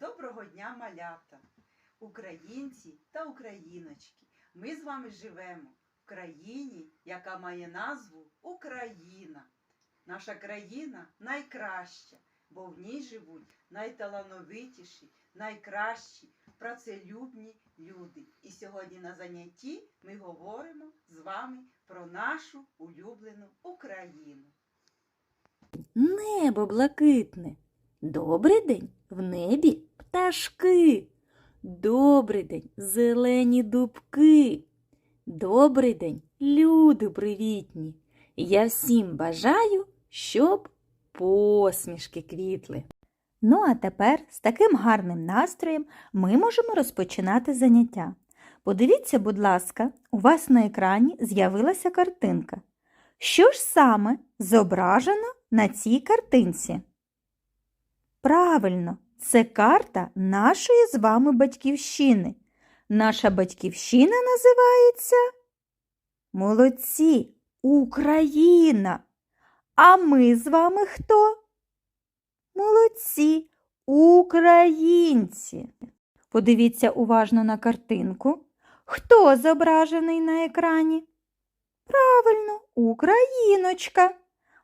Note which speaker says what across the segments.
Speaker 1: Доброго дня, малята, українці та україночки. Ми з вами живемо в країні, яка має назву Україна. Наша країна найкраща, бо в ній живуть найталановитіші, найкращі, працелюбні люди. І сьогодні на занятті ми говоримо з вами про нашу улюблену Україну.
Speaker 2: Небо блакитне. Добрий день в небі пташки. Добрий день зелені дубки. Добрий день, люди привітні. Я всім бажаю, щоб посмішки квітли. Ну, а тепер з таким гарним настроєм ми можемо розпочинати заняття. Подивіться, будь ласка, у вас на екрані з'явилася картинка. Що ж саме зображено на цій картинці? Правильно, це карта нашої з вами батьківщини. Наша батьківщина називається Молодці, Україна. А ми з вами хто? Молодці, українці. Подивіться уважно на картинку. Хто зображений на екрані? Правильно, Україночка.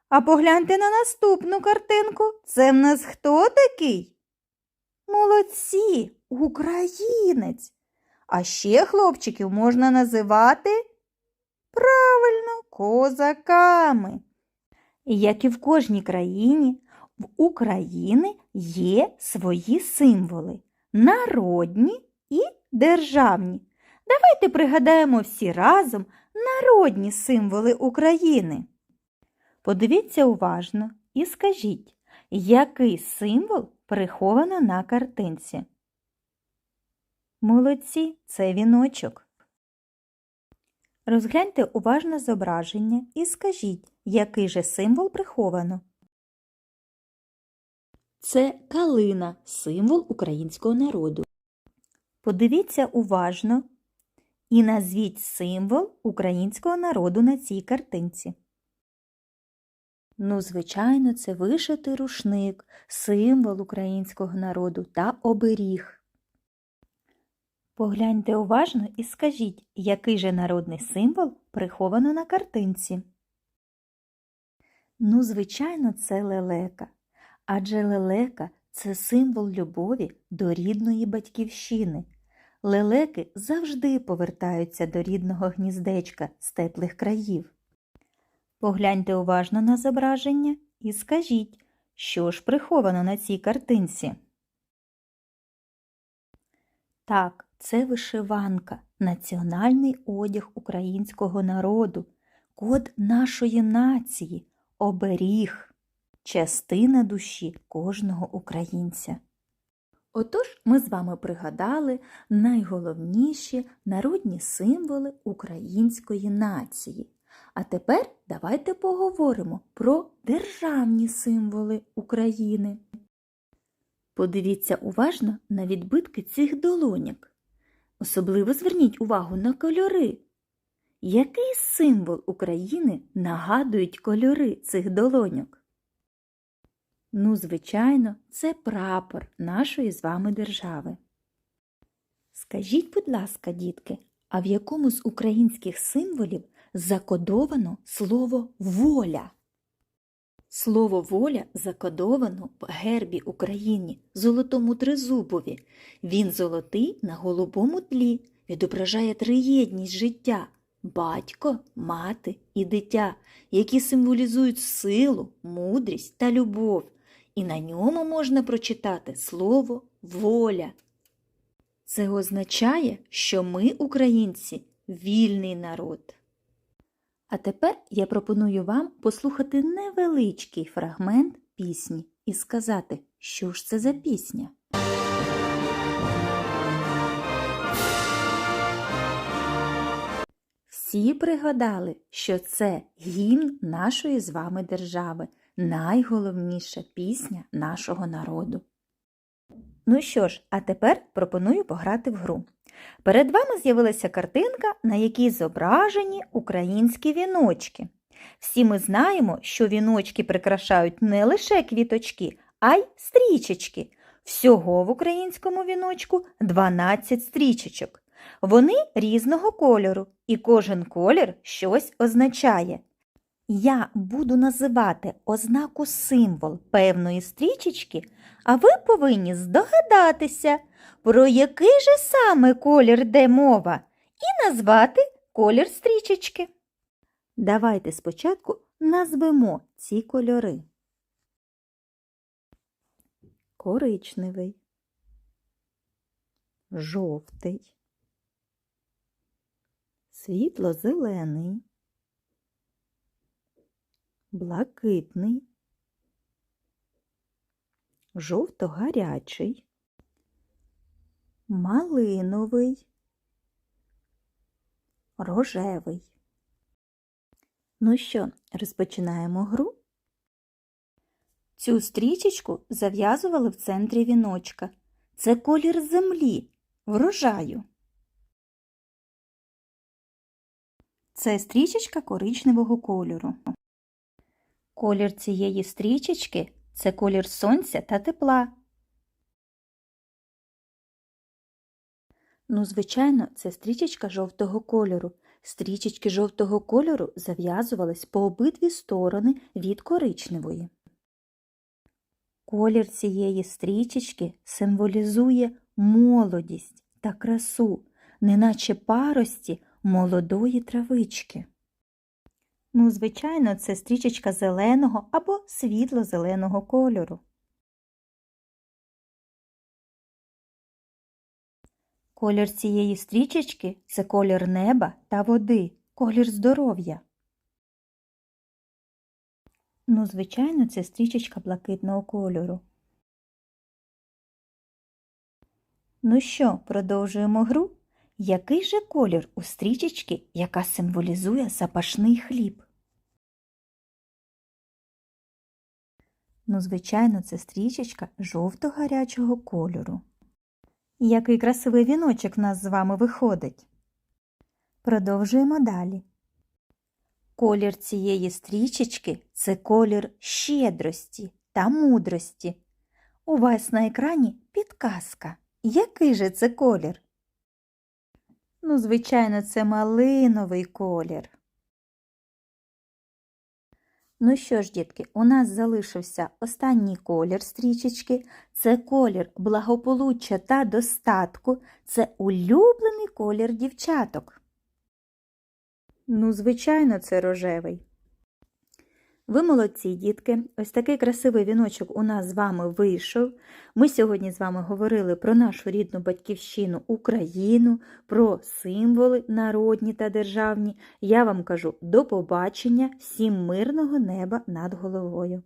Speaker 2: А погляньте на наступну картинку. Це в нас хто такий? Молодці, українець. А ще хлопчиків можна називати правильно козаками. Як і в кожній країні, в України є свої символи народні і державні. Давайте пригадаємо всі разом народні символи України. Подивіться уважно і скажіть, який символ приховано на картинці? Молодці, це віночок. Розгляньте уважно зображення і скажіть, який же символ приховано. Це калина, символ українського народу. Подивіться уважно і назвіть символ українського народу на цій картинці. Ну, звичайно, це вишитий рушник, символ українського народу та оберіг. Погляньте уважно і скажіть, який же народний символ приховано на картинці. Ну, звичайно, це лелека. Адже лелека це символ любові до рідної батьківщини. Лелеки завжди повертаються до рідного гніздечка з теплих країв. Погляньте уважно на зображення і скажіть, що ж приховано на цій картинці. Так, це вишиванка, національний одяг українського народу, код нашої нації, оберіг, частина душі кожного українця. Отож, ми з вами пригадали найголовніші народні символи української нації. А тепер давайте поговоримо про державні символи України. Подивіться уважно на відбитки цих долоньок. Особливо зверніть увагу на кольори. Який символ України нагадують кольори цих долоньок? Ну, звичайно, це прапор нашої з вами держави. Скажіть, будь ласка, дітки, а в якому з українських символів закодовано слово воля? Слово воля закодовано в гербі України, золотому тризубові. Він золотий на голубому тлі, відображає триєдність життя батько, мати і дитя, які символізують силу, мудрість та любов. І на ньому можна прочитати слово воля. Це означає, що ми, українці, вільний народ. А тепер я пропоную вам послухати невеличкий фрагмент пісні і сказати, що ж це за пісня. Всі пригадали, що це гімн нашої з вами держави, найголовніша пісня нашого народу. Ну що ж, а тепер пропоную пограти в гру. Перед вами з'явилася картинка, на якій зображені українські віночки. Всі ми знаємо, що віночки прикрашають не лише квіточки, а й стрічечки. Всього в українському віночку 12 стрічечок. Вони різного кольору, і кожен колір щось означає. Я буду називати ознаку символ певної стрічечки, а ви повинні здогадатися, про який же саме колір йде мова, і назвати колір стрічечки. Давайте спочатку назвемо ці кольори. Коричневий, жовтий, світло-зелений, блакитний, жовто-гарячий, малиновий, рожевий. Ну що, розпочинаємо гру? Цю стрічечку зав'язували в центрі віночка. Це колір землі, врожаю. Це стрічечка коричневого кольору. Колір цієї стрічечки це колір сонця та тепла. Ну, звичайно, це стрічечка жовтого кольору. Стрічечки жовтого кольору зав'язувались по обидві сторони від коричневої. Колір цієї стрічечки символізує молодість та красу, неначе парості молодої травички. Ну, звичайно, це стрічечка зеленого або світло-зеленого кольору. Колір цієї стрічечки це колір неба та води, колір здоров'я. Ну, звичайно, це стрічечка блакитного кольору. Ну що, продовжуємо гру? Який же колір у стрічечки, яка символізує запашний хліб? Ну, звичайно, це стрічечка жовто-гарячого кольору. Який красивий віночок в нас з вами виходить. Продовжуємо далі. Колір цієї стрічечки це колір щедрості та мудрості. У вас на екрані підказка. Який же це колір? Ну, звичайно, це малиновий колір. Ну що ж, дітки, у нас залишився останній колір стрічечки. Це колір благополуччя та достатку. Це улюблений колір дівчаток. Ну, звичайно, це рожевий. Ви молодці, дітки. Ось такий красивий віночок у нас з вами вийшов. Ми сьогодні з вами говорили про нашу рідну батьківщину Україну, про символи народні та державні. Я вам кажу до побачення, всім мирного неба над головою.